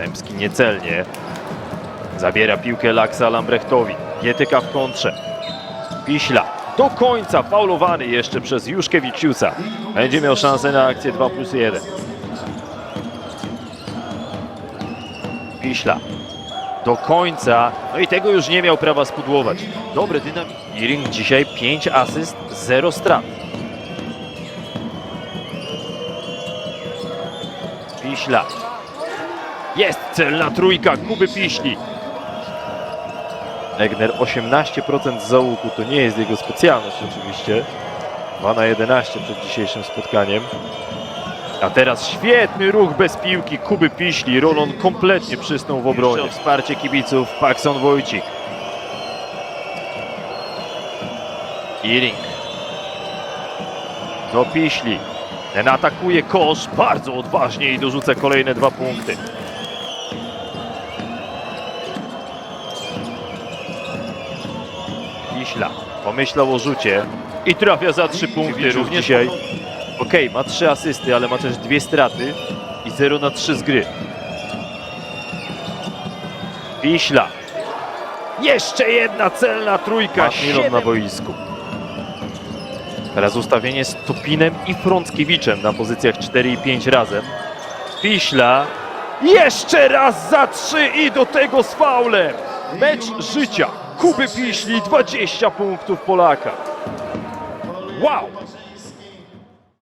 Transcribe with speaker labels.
Speaker 1: Sępski niecelnie. Zabiera piłkę Laksa Lambrechtowi. Gietyka w kontrze. Piśla do końca faulowany jeszcze przez Juszkiewicziusa. Będzie miał szansę na akcję 2 plus 1. Piśla do końca. No i tego już nie miał prawa spudłować. Dobry dynamik. Iring dzisiaj 5 asyst, 0 strat. Piśla. Jest celna trójka Kuby Piśli. Egner 18% z załuku to nie jest jego specjalność oczywiście. 2 na 11 przed dzisiejszym spotkaniem. A teraz świetny ruch bez piłki Kuby Piśli. Rolon kompletnie przysnął w obronie. Wsparcie kibiców Paxson Wojcik. Iring. Do Piśli. Ten atakuje kosz bardzo odważnie i dorzuca kolejne dwa punkty. Piśla pomyślał o rzucie i trafia za trzy punkty również dzisiaj. Okej, ma trzy asysty, ale ma też dwie straty i 0 na 3 z gry. Piśla. Jeszcze jedna celna trójka. Milon na boisku. Teraz ustawienie z Topinem i Frąckiewiczem na pozycjach 4 i 5 razem. Piśla. Jeszcze raz za trzy i do tego z faulem. Mecz życia. Kuby Piśli 20 punktów Polaka. Wow!